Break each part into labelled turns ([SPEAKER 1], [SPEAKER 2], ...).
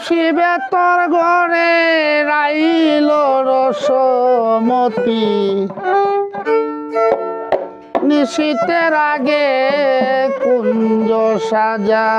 [SPEAKER 1] আসিবে তোর ঘরে রাইল রসমতি। নিশীতের আগে কুঞ্জ সাজা।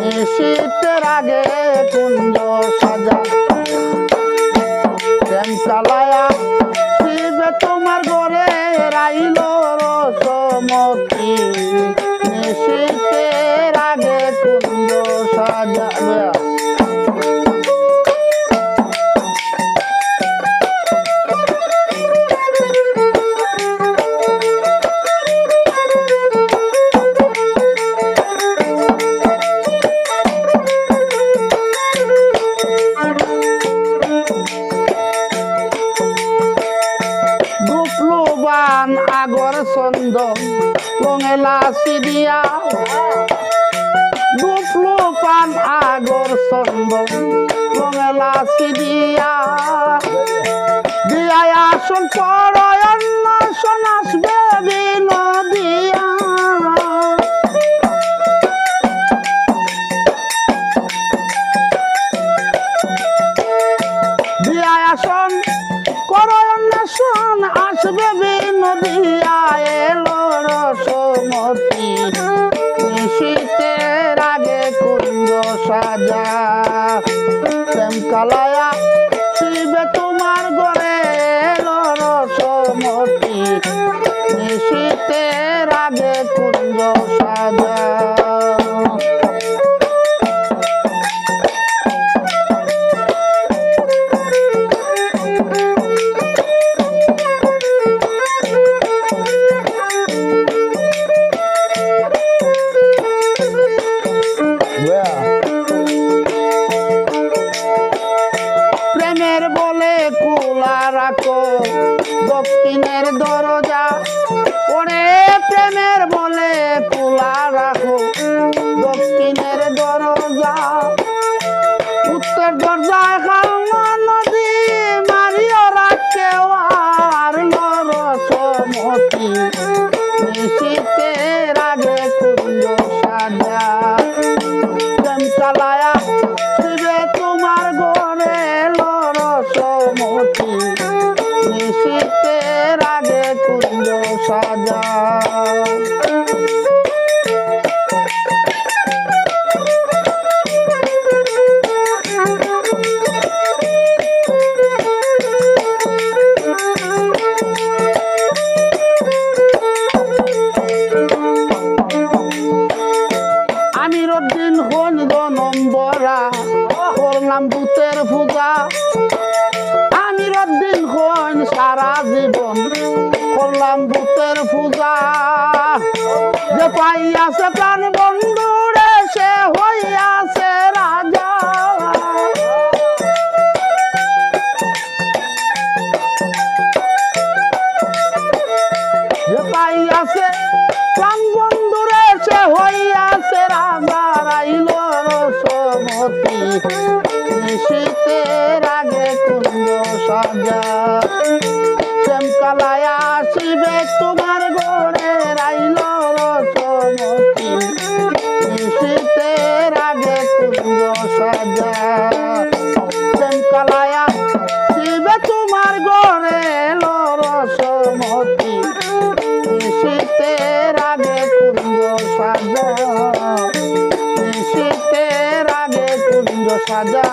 [SPEAKER 1] নিশীতের আগে কুঞ্জ সাজা। প্রেম চালায়া শিবে তোমার ঘরে রাইল রসমতি। শীতের আগে কুঞ্জ সাজা। ছন্দ রঙেলা সিদিয়া গুপলু পান আগর ছন্দ রঙেলা সিদিয়া দিয়াই আসল পরয়ন্ন সনাসবে বিনদিয়া। দিয়াই আসন করন্যাসন আসবে বিনদিয়া। এলো রসমতি সাজা। প্রেম কালায়া শিবে তোমার এলো রসমতি। শীতের আগে কুঞ্জ সাজা। রাখো। দক্ষিণের দরজা, ওরে প্রেমের বলে কুলা রাখো। দক্ষিণের দরজা, উত্তর দরজায় খালনা নদী মারিও রাখে, আর নরসমতি নিশীতের উদ্দিন হন নম্বরা করলাম ভূতের পূজা। আমির উদ্দিন হন সারা জীবন করলাম ভূতের পূজা। পাইয়াছে প্রাণ বন্ধু রে সে হইয়াছে রাজা। পাইয়াছে প্রাণ বন্ধুরে, সে হইয়াছে রাজা। রাইল রসমতি, নিশীতের আগে কুঞ্জ সাজা। শ্যাম কালায়া শিবে তোমার ঘরে কুঞ্জ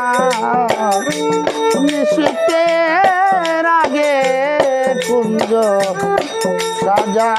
[SPEAKER 1] সাজা রাগে কুঞ্জ সাজা।